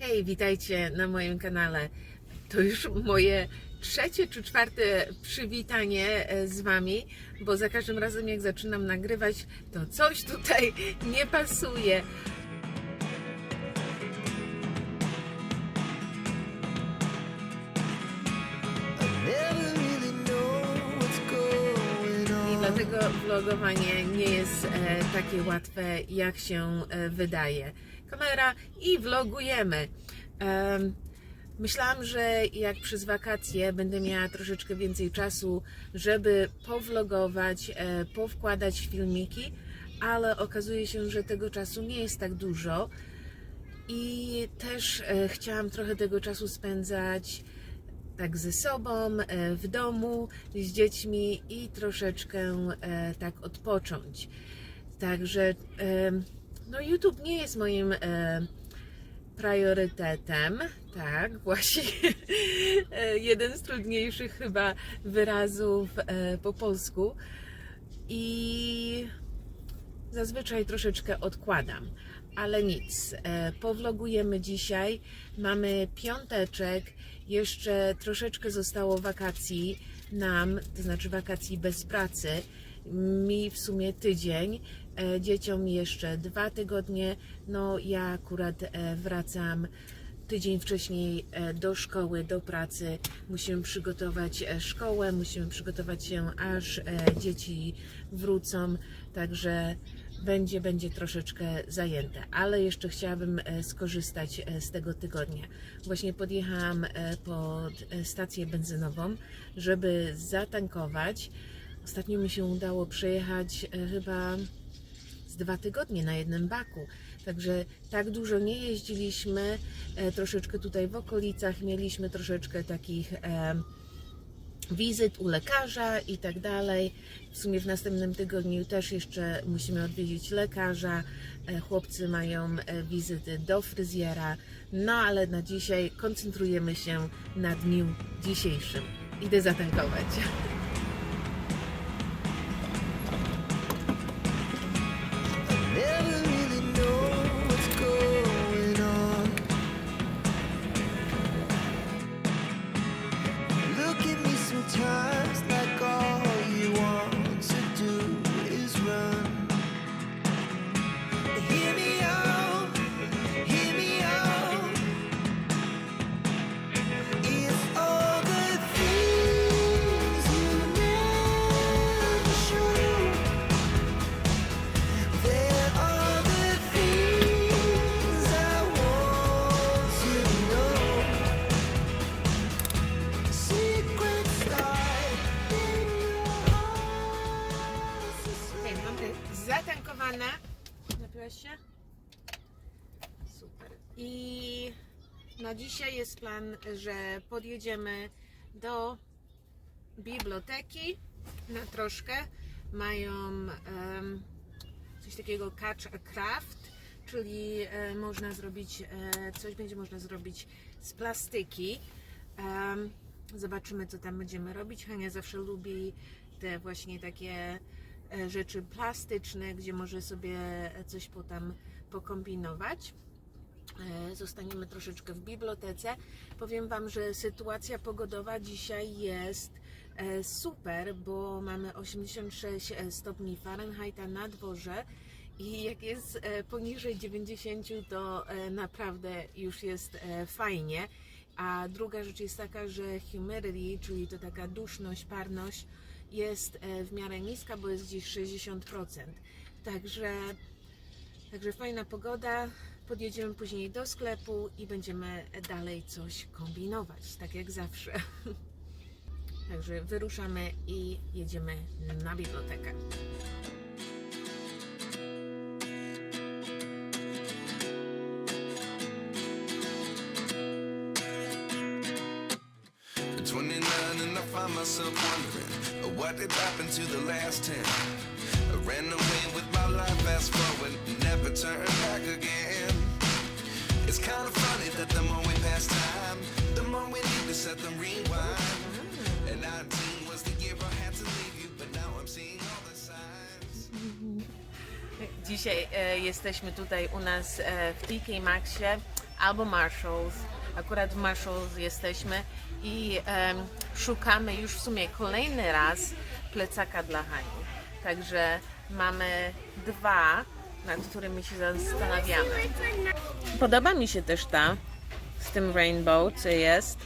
Hej, witajcie na moim kanale. To już moje trzecie czy czwarte przywitanie e, z Wami, bo za każdym razem jak zaczynam nagrywać, to coś tutaj nie pasuje. Vlogowanie nie jest e, takie łatwe, jak się e, wydaje. Kamera i vlogujemy. Em, myślałam, że jak przez wakacje będę miała troszeczkę więcej czasu, żeby powlogować, e, powkładać filmiki, ale okazuje się, że tego czasu nie jest tak dużo. I też chciałam trochę tego czasu spędzać tak ze sobą, e, w domu, z dziećmi i troszeczkę e, tak odpocząć. Także e, no YouTube nie jest moim priorytetem, tak, właśnie jeden z trudniejszych chyba wyrazów po polsku i zazwyczaj troszeczkę odkładam, ale nic. E, Powlogujemy dzisiaj. Mamy piąteczek, jeszcze troszeczkę zostało wakacji nam, to znaczy wakacji bez pracy. Mi w sumie tydzień, e, dzieciom jeszcze dwa tygodnie. No ja akurat e, wracam tydzień wcześniej do szkoły, do pracy. Musimy przygotować szkołę, musimy przygotować się, aż dzieci wrócą, także będzie, będzie troszeczkę zajęte, ale jeszcze chciałabym e, skorzystać e, z tego tygodnia. Właśnie podjechałam e, pod stację benzynową, żeby zatankować. Ostatnio mi się udało przejechać chyba z dwa tygodnie na jednym baku. Także tak dużo nie jeździliśmy. Troszeczkę tutaj w okolicach mieliśmy troszeczkę takich wizyt u lekarza i tak dalej. W sumie w następnym tygodniu też jeszcze musimy odwiedzić lekarza. E, chłopcy mają e, wizyty do fryzjera. No ale na dzisiaj koncentrujemy się na dniu dzisiejszym. Idę zatankować. dzisiaj jest plan, że podjedziemy do biblioteki na troszkę. Mają em, coś takiego catch a craft, czyli e, można zrobić, e, coś będzie można zrobić z plastyki. Em, zobaczymy, co tam będziemy robić. Hania zawsze lubi te właśnie takie e, rzeczy plastyczne, gdzie może sobie coś potem pokombinować. E, Zostaniemy troszeczkę w bibliotece. Powiem Wam, że sytuacja pogodowa dzisiaj jest e, super, bo mamy 86 stopni Fahrenheita na dworze i jak jest e, poniżej 90, to e, naprawdę już jest e, fajnie. A druga rzecz jest taka, że humidity, czyli to taka duszność, parność jest e, w miarę niska, bo jest gdzieś 60%. Także Także fajna pogoda. Podjedziemy później do sklepu i będziemy dalej coś kombinować, tak jak zawsze. Także wyruszamy i jedziemy na bibliotekę. At 29 and I find myself wondering uh, what did happen to the last 10. Ran away with my life, fast forward, never turn back again. It's kind of funny that the more we pass time, the more we need to set rewind. And 19 was the year I had to leave you, but now I'm seeing all the signs. Dzisiaj e, jesteśmy tutaj u nas e, w TK Maxie, albo Marshalls. Akurat w Marshalls jesteśmy i szukamy już w sumie kolejny raz plecaka dla Hani. Także mamy dwa, nad którymi się zastanawiamy. Podoba mi się też ta z tym rainbow, co jest.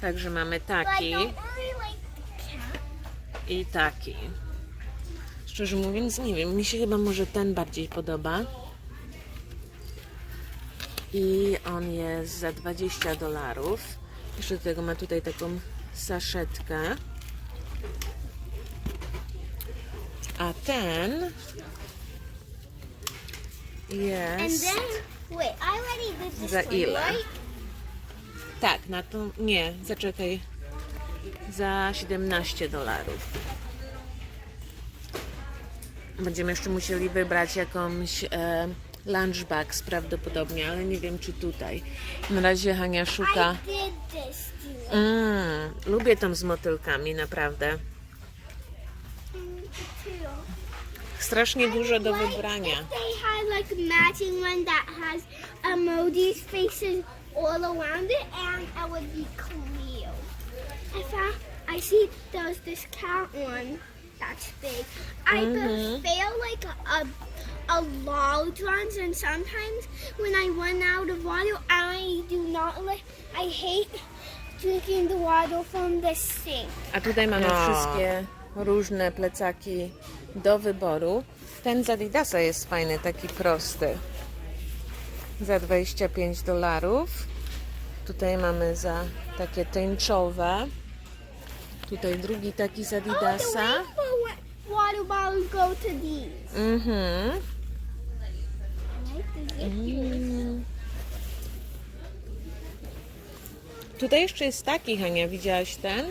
Także mamy taki i taki. Szczerze mówiąc, nie wiem, mi się chyba może ten bardziej podoba. I on jest za 20 dolarów. Jeszcze do tego ma tutaj taką saszetkę. A ten jest. wait, Za one, ile? right? Tak, na to. Nie, zaczekaj. Za 17 dolarów. Będziemy jeszcze musieli wybrać jakąś e, lunchbox prawdopodobnie, ale nie wiem czy tutaj. Na razie Hania szuka. Mm, lubię tą z motylkami, naprawdę. Mm, too. Strasznie dużo do Like wybrania. If they had like a matching one that has emojis faces all around it, and it would be clear. I see there's this cat one that's big. I Mhm. prefer like a, a a large ones, and sometimes when I run out of water, I do not like. I hate drinking the water from the sink. A tutaj mamy wszystkie różne plecaki do wyboru. Ten z Adidasa jest fajny, taki prosty. Za 25 dolarów. Tutaj mamy za takie tęczowe. Tutaj drugi taki z Oh, Adidasa. these. Mhm. Mm. Tutaj jeszcze jest taki, Hania, widziałaś ten?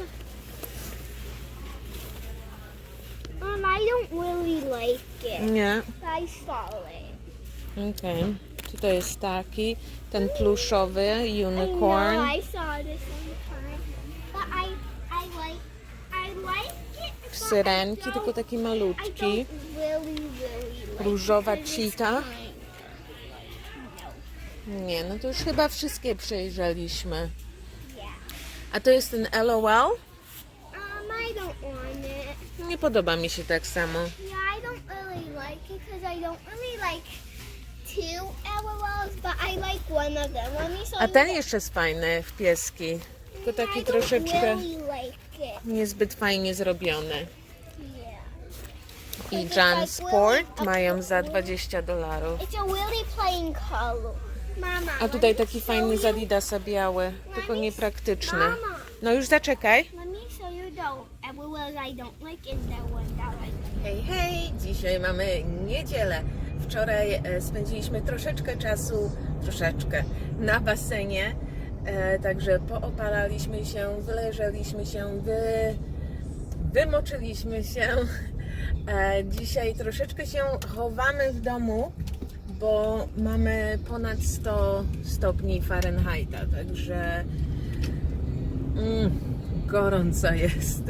Really like it. Nie. I saw it. Okej. Tutaj jest taki, ten pluszowy I unicorn. know I saw this one time, but I I like I like it. but I Syrenki, don't- tylko taki I malutki. don't really really like Różowa it 'cause it's cheetah. kind. Nie, no to już chyba wszystkie przejrzeliśmy. Yeah. A to jest ten LOL? Um, I don't want it. Nie podoba mi się tak samo. Yeah, I don't really like it because I don't really like two but I like one of them. Let me show A you ten the- jeszcze jest fajny w pieski. Tylko taki don't troszeczkę really like it. niezbyt fajnie zrobiony. Yeah. I It's Jan like Sport mają za 20 dolarów. It's a color. Mama. A tutaj let me taki show fajny z you- Adidasa biały, tylko niepraktyczny. No już zaczekaj. let Hej, hej! Dzisiaj mamy niedzielę. Wczoraj e, spędziliśmy troszeczkę czasu, troszeczkę, na basenie. E, także poopalaliśmy się, wyleżeliśmy się, wy, wymoczyliśmy się. E, dzisiaj troszeczkę się chowamy w domu, bo mamy ponad 100 stopni Fahrenheita, także mm, gorąco jest.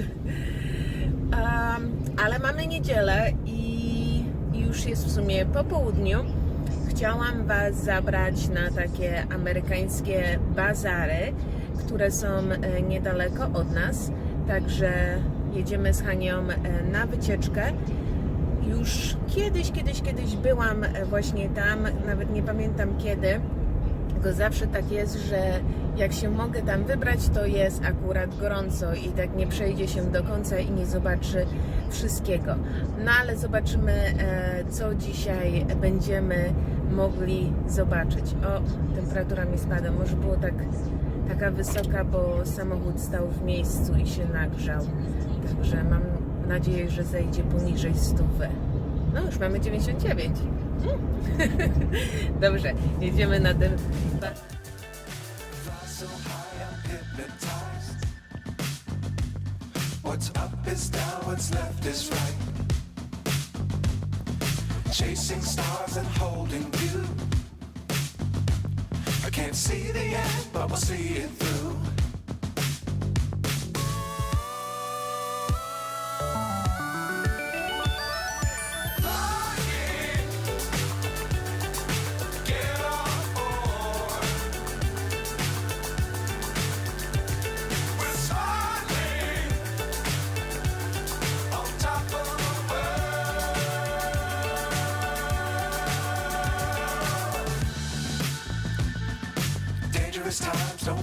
Um, ale mamy niedzielę i już jest w sumie po południu. Chciałam Was zabrać na takie amerykańskie bazary, które są e, niedaleko od nas. Także jedziemy z Hanią e, na wycieczkę. Już kiedyś, kiedyś, kiedyś byłam e, właśnie tam, nawet nie pamiętam kiedy. Tylko zawsze tak jest, że jak się mogę tam wybrać, to jest akurat gorąco i tak nie przejdzie się do końca i nie zobaczy wszystkiego. No ale zobaczymy, e, co dzisiaj będziemy mogli zobaczyć. O, temperatura mi spada. Może było tak, taka wysoka, bo samochód stał w miejscu i się nagrzał. Także mam nadzieję, że zejdzie poniżej stówy. No już mamy 99. Dobrze, jedziemy na ten. What's up is down, what's left is right. Chasing stars and holding you. I can't see the end, but we'll see it through.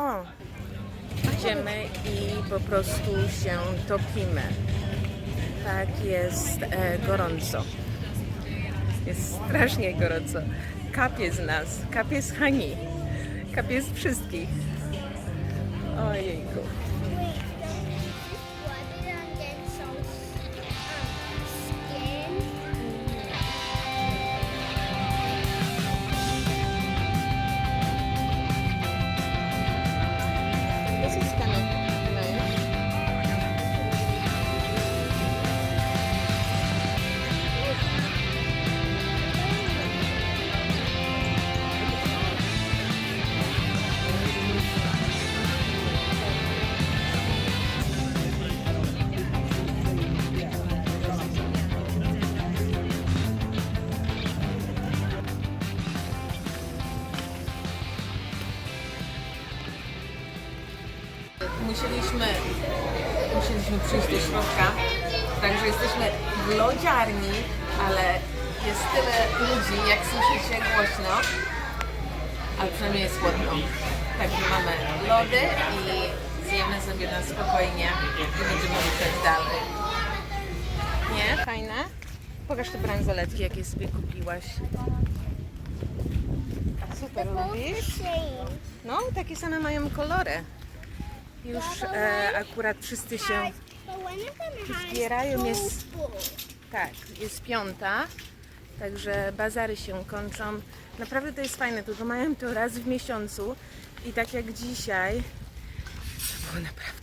O, idziemy i po prostu się topimy. Tak jest e, gorąco. Jest strasznie gorąco. Kapie z nas, kapie z Hani, kapie z wszystkich. Ojejku. Musieliśmy, musieliśmy przyjść do środka, także jesteśmy w lodziarni, ale jest tyle ludzi, jak słyszycie głośno, ale przynajmniej jest chłodno. Także mamy lody i zjemy sobie na spokojnie i będziemy ruszać dalej. Nie? Fajne? Pokaż te bransoletki, jakie sobie kupiłaś. Super, lubisz? No, takie same mają kolory. Już e, akurat wszyscy się. Zbierają jest-. Tak, jest piąta, także bazary się kończą. Naprawdę to jest fajne, tylko mają to raz w miesiącu i tak jak dzisiaj, to było naprawdę